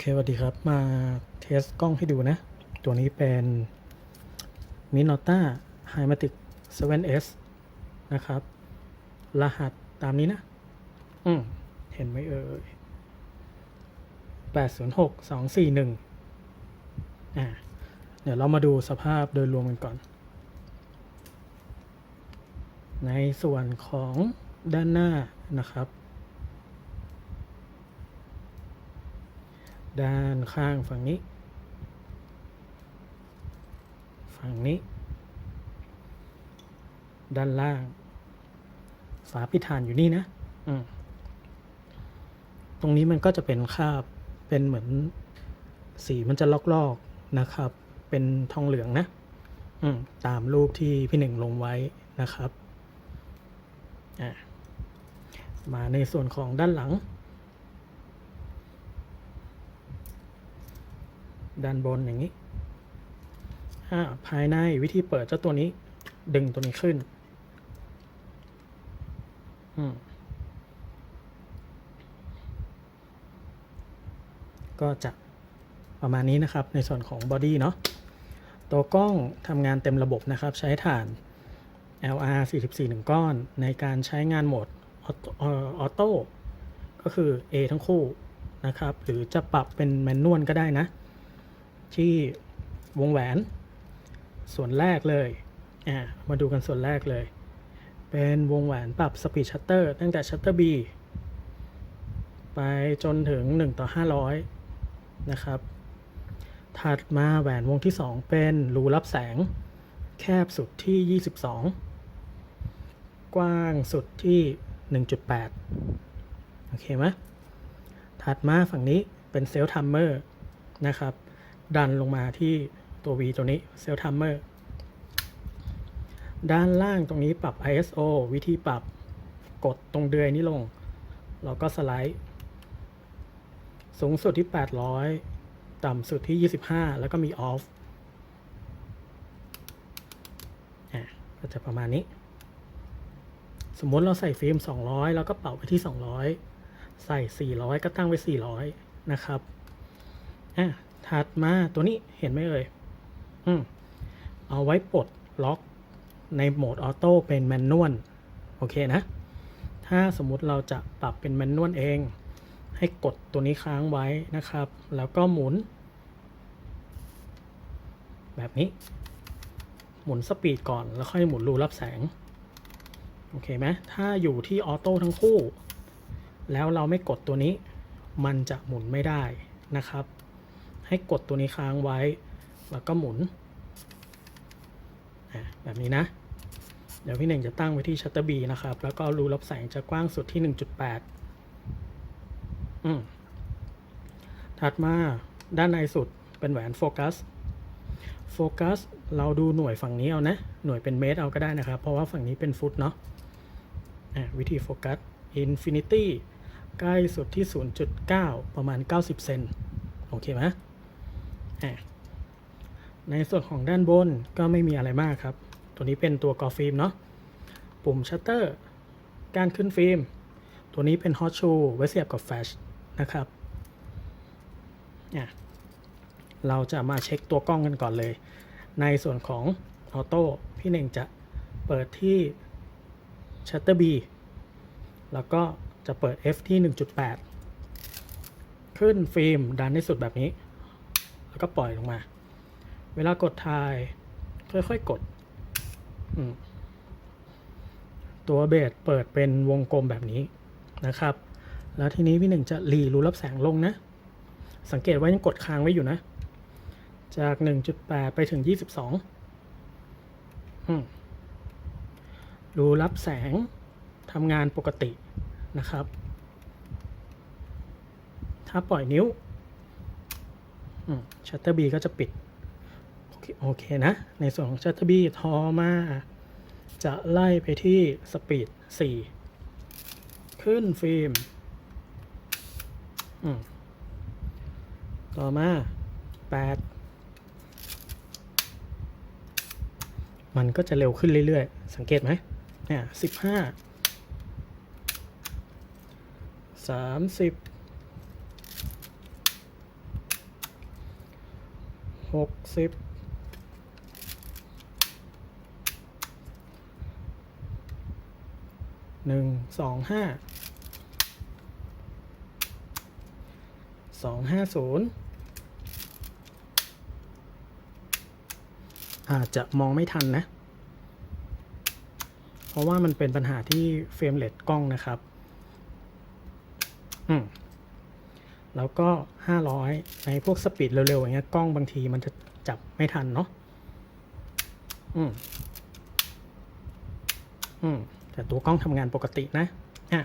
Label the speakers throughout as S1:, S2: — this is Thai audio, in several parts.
S1: เคสวัสดีครับ มาเทสกล้องให้ดูนะ ตัวนี้เป็น Minolta Hymatic 7S นะครับ รหัสตามนี้นะ อืม เห็นไหมเอ่ย806 241 อ่า เดี๋ยวเรามาดูสภาพโดยรวมกันก่อน ในส่วนของด้านหน้านะครับ ด้านข้างฝั่งนี้ ฝั่งนี้ ด้านล่าง ฝาปิดฐานอยู่นี่นะอืมตรงนี้มันก็จะเป็นคาบเป็นเหมือนสีมันจะลอกๆนะครับ เป็นทองเหลืองนะอืมตามรูปที่พี่หนึ่งลงไว้นะครับอ่ามาในส่วนของด้านหลัง ด้านบนอย่างนี้ภายในวิธีเปิดเจ้าตัวนี้ ดึงตัวนี้ขึ้น ก็จะประมาณนี้นะครับในส่วนของบอดี้เนาะตัวกล้องทำงานเต็มระบบนะครับ ใช้ฐาน LR 44 1 ก้อน ในการใช้งานโหมดออโต้ก็คือ A ทั้งคู่นะครับ หรือจะปรับเป็นแมนนวลก็ได้นะ ที่วงแหวน ส่วนแรกเลยอ่ามาดูกันส่วนแรกเลย เป็นวงแหวนปรับสปีดชัตเตอร์ตั้งแต่ชัตเตอร์ B ไปจนถึง 1 ต่อ 500 นะครับ ถัดมาแหวนวงที่ 2 เป็นรูรับแสง แคบสุดที่ 22 กว้างสุดที่ 1.8 โอเคไหมถัดมาฝั่งนี้เป็นเซลล์ทัมเมอร์นะครับ ดันลงมาที่ตัว V ตัวนี้เซลทัมเมอร์ด้านล่างตรงนี้ปรับ ISO วิธีปรับกดตรงเดือยนี้ลงเราก็สไลด์ สูงสุดที่ 800 ต่ำสุดที่ 25 แล้วก็มีออฟอะก็จะประมาณนี้ สมมติเราใส่ฟิล์ม 200 แล้วก็เป่าไปที่ 200 ใส่ 400 ก็ตั้งไว้ 400 นะครับ อะ ถัดมาตัวนี้เห็นไหมเอ่ยอืมเอาไว้ปลดล็อกในโหมดออโต้เป็นแมนนวลโอเคนะ ถ้าสมมุติเราจะปรับเป็นแมนนวลเอง ให้กดตัวนี้ค้างไว้นะครับ แล้วก็หมุน แบบนี้ หมุนสปีดก่อนแล้วค่อยหมุนรูรับแสง โอเคไหมถ้าอยู่ที่ออโต้ทั้งคู่ แล้วเราไม่กดตัวนี้ มันจะหมุนไม่ได้นะครับ ให้กดตัวนี้ค้างไว้ แล้วก็หมุนแบบนี้นะ เดี๋ยวพี่หนึ่งจะตั้งไว้ที่ชัตเตอร์บีนะครับ แล้วก็รูรับแสงจะกว้างสุดที่ 1.8 อืมถัดมาด้านในสุดเป็นแหวนโฟกัส โฟกัสเราดูหน่วยฝั่งนี้เอานะ หน่วยเป็นเมตรเอาก็ได้นะครับ เพราะว่าฝั่งนี้เป็นฟุตเนาะวิธีโฟกัส Infinity ใกล้สุดที่ 0.9 ประมาณ 90 เซน โอเคไหม ในส่วนของด้านบนก็ไม่มีอะไรมากครับ ตัวนี้เป็นตัวกอฟิล์มเนาะ ปุ่มชัตเตอร์ การขึ้นฟิล์ม ตัวนี้เป็นฮอตชูไว้เสียบกับแฟลชนะครับอะเราจะมาเช็คตัวกล้องกันก่อนเลย ในส่วนของออโต้พี่เน่งจะเปิดที่ Shutter B แล้วก็จะเปิด F ที่ 1.8 ขึ้นฟิล์มดันให้สุดแบบนี้ ก็ปล่อยลงมา เวลากดถ่าย ค่อยๆกด ตัวเบสเปิดเป็นวงกลมแบบนี้นะครับ แล้วทีนี้พี่หนึ่งจะรีรูรับแสงลงนะ สังเกตว่ายังกดค้างไว้อยู่นะ จาก 1.8 ไปถึง 22อืมรูรับแสงทำงานปกตินะครับ ถ้าปล่อยนิ้ว ชัตเตอร์บีก็จะปิดโอเคโอเคนะ ในส่วนของชัตเตอร์บีทอมา จะไล่ไปที่สปีด4 ขึ้นฟิล์มอืมต่อมา 8 มันก็จะเร็วขึ้นเรื่อยๆ สังเกตไหมเนี่ยสิบห้าสามสิบ หกสิบหนึ่งสองห้าสองห้าศูนย์อาจจะมองไม่ทันนะ เพราะว่ามันเป็นปัญหาที่เฟรมเรทกล้องนะครับ อืม แล้วก็ 500 ในพวกสปีดเร็วๆอย่างเงี้ยกล้องบางทีมันจะจับไม่ทันเนาะอืมอืมแต่ตัวกล้องทำงานปกตินะอะ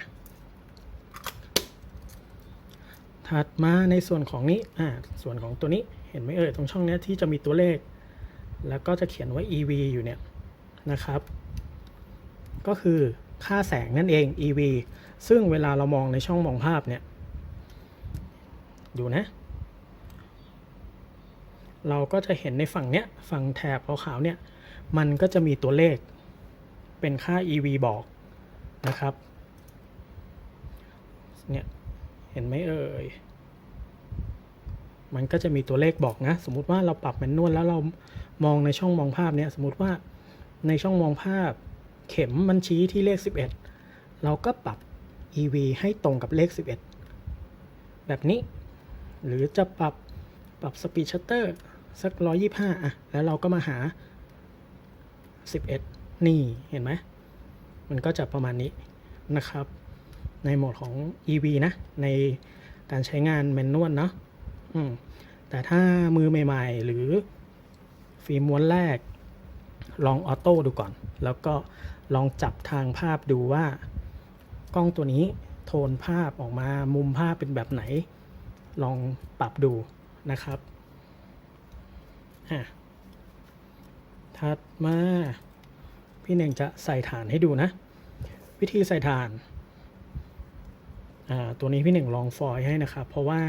S1: ถัดมาในส่วนของนี้อ่าส่วนของตัวนี้เห็นไหมเอ่ยตรงช่องนี้ที่จะมีตัวเลข แล้วก็จะเขียนว่า EV อยู่เนี่ยนะครับ ก็คือค่าแสงนั่นเอง EV ซึ่งเวลาเรามองในช่องมองภาพเนี่ย ดูนะ เราก็จะเห็นในฝั่งเนี้ย ฝั่งแถบขาวๆเนี่ย มันก็จะมีตัวเลข เป็นค่า EV บอกนะครับ เนี่ย เห็นไหมเอ่ย มันก็จะมีตัวเลขบอกนะ สมมุติว่าเราปรับแมนนวลแล้วเรามองในช่องมองภาพเนี่ย สมมุติว่าในช่องมองภาพเข็มมันชี้ที่เลข 11 เราก็ปรับ EV ให้ตรงกับเลข 11 แบบนี้ หรือจะปรับปรับสปีดชัตเตอร์สัก 125 อะ แล้วเราก็มาหา 11 นี่เห็นไหม มันก็จะประมาณนี้นะครับ ในโหมดของ EV นะ ในการใช้งานแมนนวลเนาะอืมแต่ถ้ามือใหม่ ๆ หรือฟิล์มม้วนแรก ลองออโต้ดูก่อน แล้วก็ลองจับทางภาพดูว่ากล้องตัวนี้โทนภาพออกมามุมภาพเป็นแบบไหน ลองปรับดูนะครับถัดมาพี่เน่งจะใส่ฐานให้ดูนะ วิธีใส่ฐาน ตัวนี้พี่หนึ่งลองฟอยให้นะครับ เพราะว่า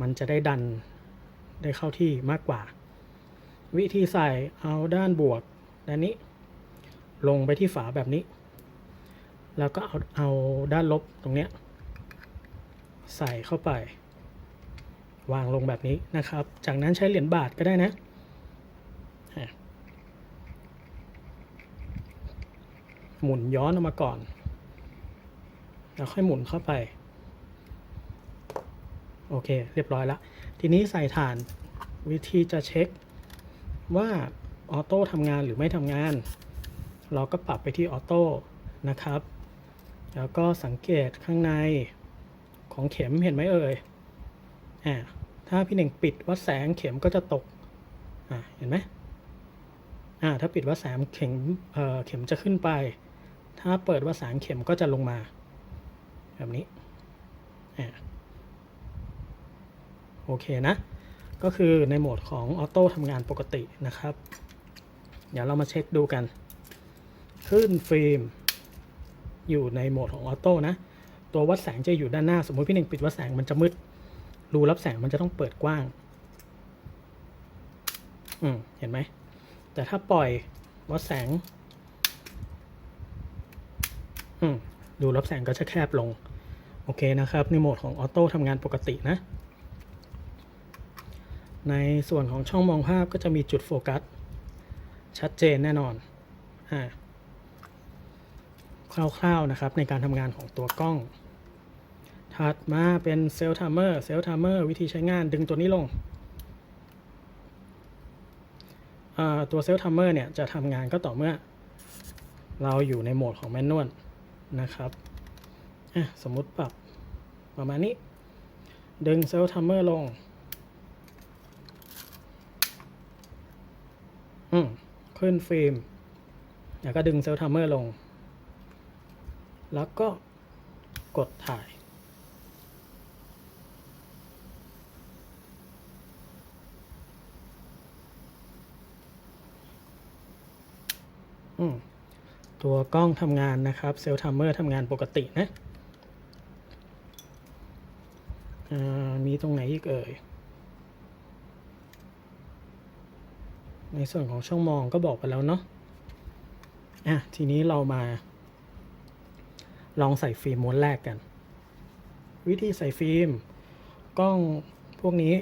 S1: มันจะได้ดันได้เข้าที่มากกว่า วิธีใส่เอาด้านบวกด้านนี้ ลงไปที่ฝาแบบนี้ แล้วก็เอาเอาด้านลบตรงเนี้ย ใส่เข้าไป วางลงแบบนี้นะครับ จากนั้นใช้เหรียญบาทก็ได้นะ หมุนย้อนออกมาก่อน แล้วค่อยหมุนเข้าไป โอเค เรียบร้อยแล้ว ทีนี้ใส่ฐานวิธีจะเช็คว่าออโต้ทำงานหรือไม่ทำงาน เราก็ปรับไปที่ออโต้นะครับ แล้วก็สังเกตข้างใน ของเข็มเห็นไหมเอ่ยอ่าถ้าพี่หนึ่งปิดวัดแสงเข็มก็จะตกอ่าเห็นไหมอ่าถ้าปิดวัดแสงเข็มเอ่อเข็มจะขึ้นไป ถ้าเปิดวัดแสงเข็มก็จะลงมา แบบนี้อ่าโอเคนะ ก็คือในโหมดของออโต้ทำงานปกตินะครับ เดี๋ยวเรามาเช็คดูกัน ขึ้นฟิล์ม อยู่ในโหมดของออโต้นะ ตัววัดแสงจะอยู่ด้านหน้า สมมติพี่หนึ่งปิดวัดแสงมันจะมืด รูรับแสงมันจะต้องเปิดกว้าง อืม เห็นไหม แต่ถ้าปล่อยวัดแสง อืม รูรับแสงก็จะแคบลง โอเคนะครับ ในโหมดของออโต้ทำงานปกตินะ ในส่วนของช่องมองภาพก็จะมีจุดโฟกัส ชัดเจนแน่นอน อ่า คร่าวๆนะครับในการทำงานของตัวกล้อง ถัดมาเป็นเซลล์ทัมเมอร์เซลล์ทัมเมอร์วิธีใช้งานดึงตัวนี้ลงตัวเซลล์ทัมเมอร์เนี่ยจะทำงานก็ต่อเมื่อ เราอยู่ในโหมดของแมนนวลนะครับสมมุติปรับประมาณนี้ ดึงเซลล์ทัมเมอร์ลงอืมขึ้นฟิล์ม แล้วก็ดึงเซลล์ทัมเมอร์ลง แล้วก็กดถ่าย ตัวกล้องทำงานนะครับ เซลล์ทัมเมอร์ทำงานปกตินะมีตรงไหนอีกเอ่ย ในส่วนของช่องมองก็บอกไปแล้วเนาะอะทีนี้เรามา ลองใส่ฟิล์มม้วนแรกกัน วิธีใส่ฟิล์ม กล้องพวกนี้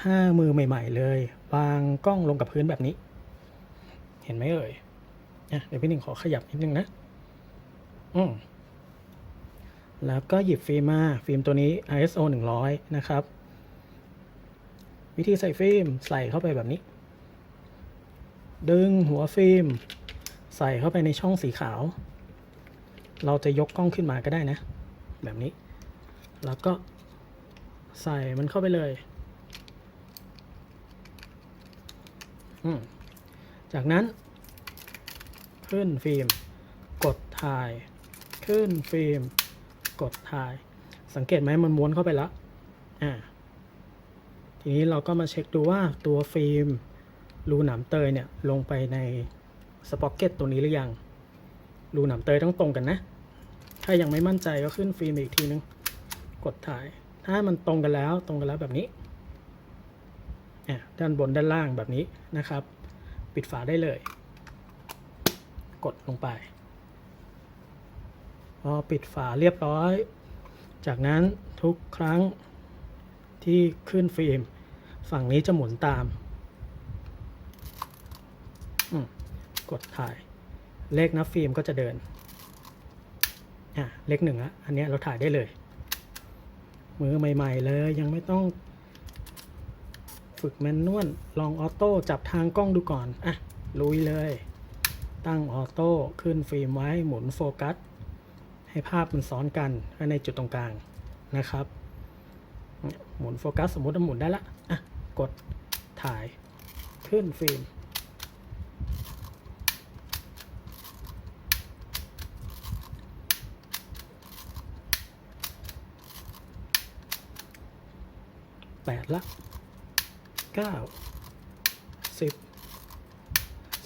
S1: ถ้ามือใหม่ ๆ เลยวางกล้องลงกับพื้นแบบนี้ เห็นไหมเอ่ยเดี๋ยวพี่หนึ่งขอขยับนิดนึงนะ อืมแล้วก็หยิบฟิล์มมา ฟิล์มตัวนี้ ISO 100 นะครับ วิธีใส่ฟิล์มใส่เข้าไปแบบนี้ ดึงหัวฟิล์ม ใส่เข้าไปในช่องสีขาว เราจะยกกล้องขึ้นมาก็ได้นะ แบบนี้ แล้วก็ใส่มันเข้าไปเลยอืมจากนั้น ขึ้นฟิล์ม กดถ่าย ขึ้นฟิล์ม กดถ่าย สังเกตไหมมันม้วนเข้าไปแล้วอ่าทีนี้เราก็มาเช็คดูว่าตัวฟิล์มรูหนามเตยเนี่ย ลงไปในสป็อกเก็ตตัวนี้หรือยัง รูหนามเตยต้องตรงกันนะ ถ้ายังไม่มั่นใจก็ขึ้นฟิล์มอีกทีนึง กดถ่าย ถ้ามันตรงกันแล้วตรงกันแล้วแบบนี้ ด้านบนด้านล่างแบบนี้นะครับ ปิดฝาได้เลย กดลงไป พอปิดฝาเรียบร้อย จากนั้นทุกครั้งที่ขึ้นฟิล์ม ฝั่งนี้จะหมุนตามมกดถ่าย เลขนับฟิล์มก็จะเดินอะเลขหนึ่งละอันนี้เราถ่ายได้เลย มือใหม่ๆเลยยังไม่ต้อง ฝึกแมนนวลลองออโต้จับทางกล้องดูก่อน อะ ลุยเลย ตั้งออโต้ขึ้นฟิล์มไว้หมุนโฟกัส ให้ภาพมันซ้อนกันในจุดตรงกลางนะครับ หมุนโฟกัสสมมติว่าหมุนได้ละอะ กดถ่ายขึ้นฟิล์ม ดละเก้าสิบ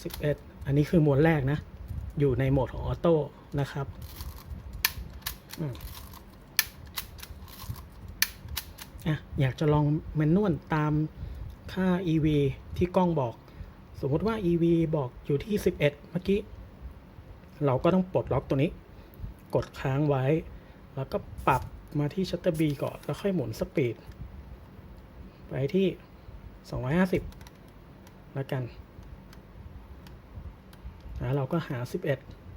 S1: สิบเอ็ดอันนี้คือโหมดแรกนะ อยู่ในโหมดของออโต้นะครับอะอยากจะลองแมนนวลตามค่า EV ที่กล้องบอก สมมติว่า EV บอกอยู่ที่ 11 เมื่อกี้ เราก็ต้องปลดล็อกตัวนี้ กดค้างไว้ แล้วก็ปรับมาที่ชัตเตอร์ B ก่อน แล้วค่อยหมุนสปีด ไปที่ 250 แล้วกันแล้วเราก็หา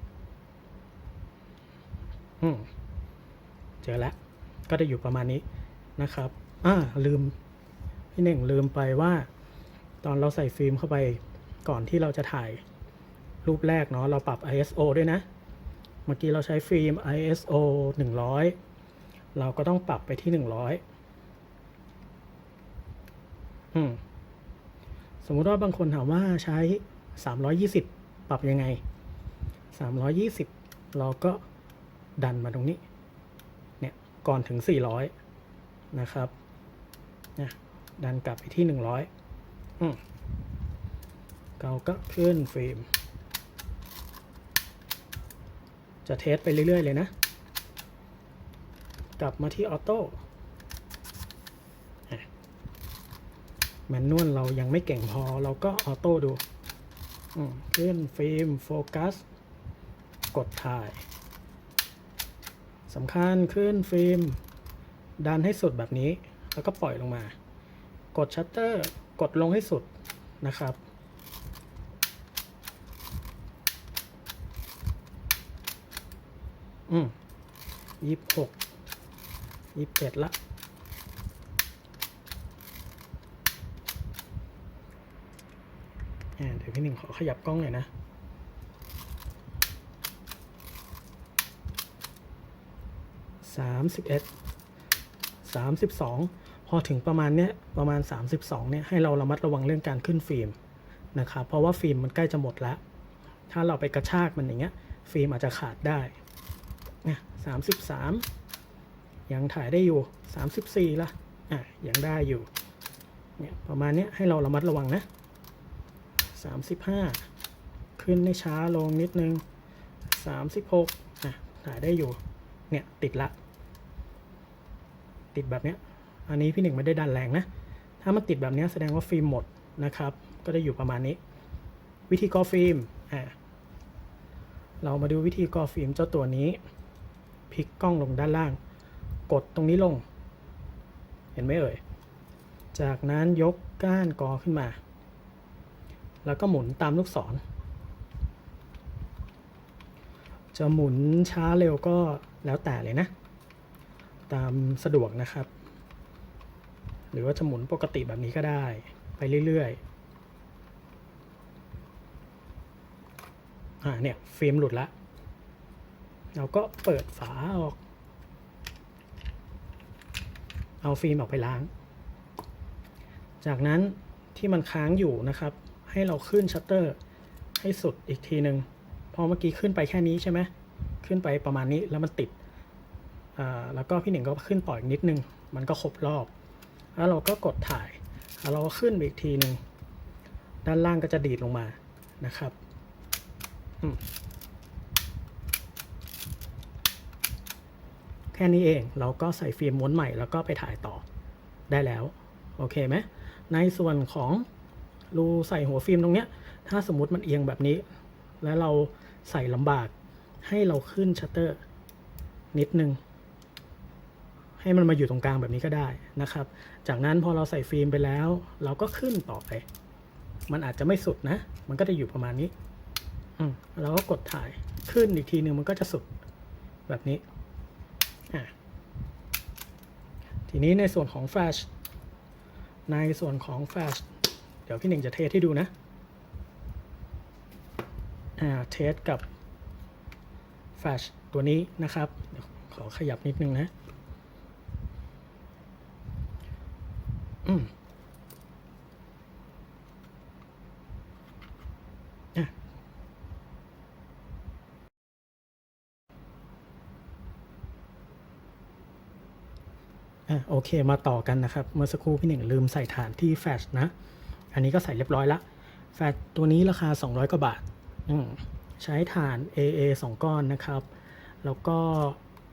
S1: 11อืมเจอแล้ว ก็จะอยู่ประมาณนี้นะครับอ่าลืมพี่หนึ่งลืมไปว่า ตอนเราใส่ฟิล์มเข้าไปก่อนที่เราจะถ่ายรูปแรกเนาะเราปรับ ISO ด้วยนะ เมื่อกี้เราใช้ฟิล์ม ISO 100 เราก็ต้องปรับไปที่ 100อืม สมมุติว่าบางคนถามว่าใช้ 320 ปรับยังไง 320 เราก็ดันมาตรงนี้ เนี่ย ก่อนถึง 400 นะครับเนี่ยดันกลับไปที่ 100อืมเราก็ขึ้นเฟิล์มจะเทสไปเรื่อย ๆ เลยนะ กลับมาที่ออโต้ แมนนวลเรายังไม่เก่งพอเราก็ออโต้ดูอืมขึ้นฟิล์มโฟกัส กดถ่ายสำคัญขึ้นฟิล์มดันให้สุดแบบนี้ แล้วก็ปล่อยลงมา กดชัตเตอร์กดลงให้สุดนะครับ อืมยี่สิบหกยี่สิบเจ็ดละ อ่า เดี๋ยวพี่หนึ่งขอขยับกล้องหน่อยนะ สามสิบเอ็ด สามสิบสอง พอถึงประมาณเนี้ย ประมาณ32เนี่ย ให้เราระมัดระวังเรื่องการขึ้นฟิล์มนะครับ เพราะว่าฟิล์มมันใกล้จะหมดแล้ว ถ้าเราไปกระชากมันอย่างเงี้ย ฟิล์มอาจจะขาดได้นะ33ยังถ่ายได้อยู่34ละอะ ยังได้อยู่ เนี่ย ประมาณเนี้ยให้เราระมัดระวังนะ 35ขึ้นให้ช้าลงนิดนึง36อะถ่ายได้อยู่ เนี่ย ติดละ ติดแบบเนี้ย อันนี้พี่หนึ่งไม่ได้ดันแรงนะ ถ้ามันติดแบบเนี้ยแสดงว่าฟิล์มหมดนะครับ ก็จะอยู่ประมาณนี้ วิธีกอฟิล์มอ่าเรามาดูวิธีกอฟิล์มเจ้าตัวนี้ พลิกกล้องลงด้านล่าง กดตรงนี้ลง เห็นไหมเอ่ย จากนั้นยกก้านกอขึ้นมา แล้วก็หมุนตามลูกศร จะหมุนช้าเร็วก็แล้วแต่เลยนะ ตามสะดวกนะครับ หรือว่าจะหมุนปกติแบบนี้ก็ได้ไปเรื่อยๆ อ่าเนี่ยฟิล์มหลุดละ เราก็เปิดฝาออก เอาฟิล์มออกไปล้าง จากนั้นที่มันค้างอยู่นะครับ ให้เราขึ้นชัตเตอร์ให้สุดอีกทีหนึ่งพอเมื่อกี้ขึ้นไปแค่นี้ใช่ไหมขึ้นไปประมาณนี้แล้วมันติดอ่าแล้วก็พี่หนึ่งก็ขึ้นต่ออีกนิดนึง มันก็ครบรอบ แล้วเราก็กดถ่ายแล้วเราก็ขึ้นไปอีกทีหนึ่งด้านล่างก็จะดีดลงมานะครับแค่นี้เองเราก็ใส่ฟิล์มม้วนใหม่แล้วก็ไปถ่ายต่อได้แล้ว โอเคไหมในส่วนของ รูใส่หัวฟิล์มตรงเนี้ย ถ้าสมมติมันเอียงแบบนี้ แล้วเราใส่ลำบาก ให้เราขึ้นชัตเตอร์นิดนึง ให้มันมาอยู่ตรงกลางแบบนี้ก็ได้นะครับ จากนั้นพอเราใส่ฟิล์มไปแล้ว เราก็ขึ้นต่อไป มันอาจจะไม่สุดนะ มันก็จะอยู่ประมาณนี้อืมเราก็กดถ่ายขึ้นอีกทีหนึ่งมันก็จะสุดแบบนี้ ทีนี้ในส่วนของแฟลชในส่วนของแฟลช เดี๋ยวพี่หนึ่งจะเทสให้ดูนะ อ่า เทสกับแฟชตัวนี้นะครับขอขยับนิดนึงนะ อืมอะอะโอเคมาต่อกันนะครับ เมื่อสักครู่พี่หนึ่งลืมใส่ฐานที่แฟชนะ อันนี้ก็ใส่เรียบร้อยละ แฟลชตัวนี้ราคา 200 กว่าบาท ใช้ฐาน AA 2 ก้อนนะครับ แล้วก็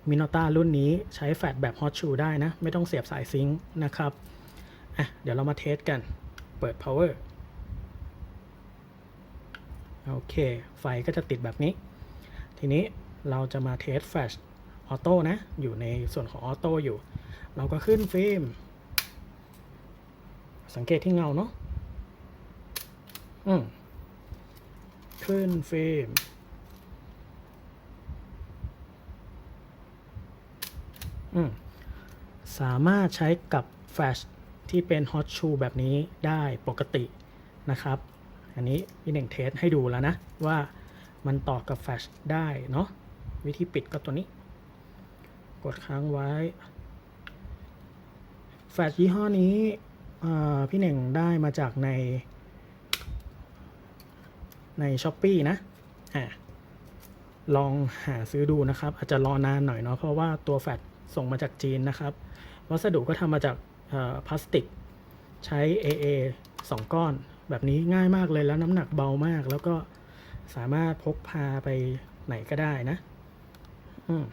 S1: มินอต้ารุ่นนี้ใช้แฟลชแบบฮอตชูได้นะ ไม่ต้องเสียบสายซิงค์นะครับ อะ เดี๋ยวเรามาเทสกัน เปิด power โอเค ไฟก็จะติดแบบนี้ ทีนี้เราจะมาเทสแฟลชออโต้นะ อยู่ในส่วนของออโต้อยู่ เราก็ขึ้นฟิล์ม สังเกตที่เงาเนาะ อืมขึ้นฟิล์มอืมสามารถใช้กับแฟลชที่เป็นฮอตชูแบบนี้ได้ปกตินะครับ อันนี้พี่หนึ่งเทสให้ดูแล้วนะ ว่ามันต่อกับแฟลชได้เนาะวิธีปิดก็ตัวนี้ กดค้างไว้ แฟลชยี่ห้อนี้พี่หนึ่งได้มาจากใน ในช้อปปีนะอะลองหาซื้อดูนะครับ อาจจะรอนานหน่อยเนาะเพราะว่าตัวแฟลชส่งมาจากจีนนะครับ วัสดุก็ทำมาจากพลาสติก ใช้ AA 2 ก้อน แบบนี้ง่ายมากเลยแล้วน้ำหนักเบามาก แล้วก็สามารถพกพาไปไหนก็ได้นะอืม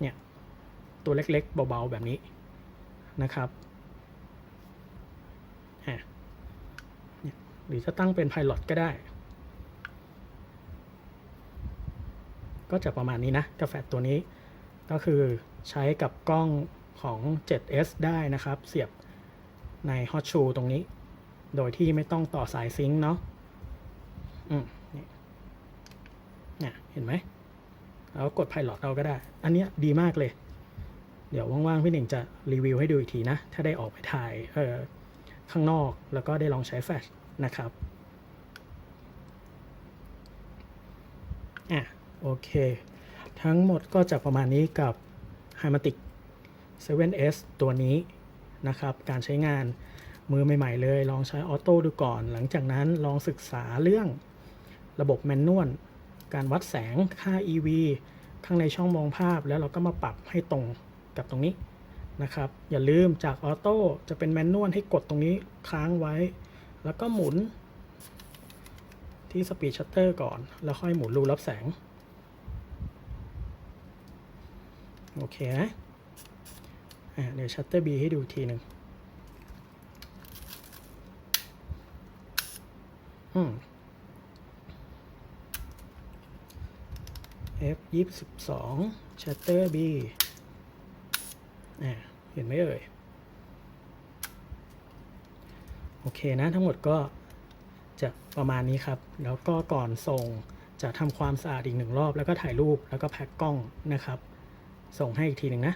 S1: เนี่ย ตัวเล็กๆ เบาๆ แบบนี้นะครับอะเนี่ยหรือจะตั้งเป็น Pilot ก็ได้ ก็จะประมาณนี้นะกาแฟตัวนี้ ก็คือใช้กับกล้องของ 7S ได้นะครับ เสียบใน Hot Shoe ตรงนี้ โดยที่ไม่ต้องต่อสายซิงค์เนาะอืมนี่เนี่ยเห็นไหมแล้วกด Pilot เอาก็ได้ อันเนี้ยดีมากเลย เดี๋ยวว่างๆ พี่หนึ่งจะรีวิวให้ดูอีกทีนะ ถ้าได้ออกไปถ่ายเออข้างนอกแล้วก็ได้ลองใช้แฟลชนะครับ อะ โอเค ทั้งหมดก็จะประมาณนี้กับ h y m a t i c 7S ตัวนี้นะครับ การใช้งานมือใหม่ ๆ เลย ลองใช้ออโต้ดูก่อน หลังจากนั้นลองศึกษาเรื่องระบบแมนนวล การวัดแสงค่า EV ข้างในช่องมองภาพแล้วเราก็มาปรับให้ตรงกับตรงนี้นะครับ อย่าลืมจากออโต้จะเป็นแมนนวลให้กดตรงนี้ค้างไว้ แล้วก็หมุนที่สปีดชัตเตอร์ก่อน แล้วค่อยหมุนรูรับแสง โอเคนะเดี๋ยวชัตเตอร์บีให้ดูทีหนึ่งอืม F ยี่สิบสองชัตเตอร์บีเห็นไหมเอ่ย โอเคนะทั้งหมดก็จะประมาณนี้ครับ แล้วก็ก่อนส่งจะทำความสะอาดอีกหนึ่งรอบ แล้วก็ถ่ายรูปแล้วก็แพ็กกล้องนะครับ ส่งให้อีกทีหนึ่งนะ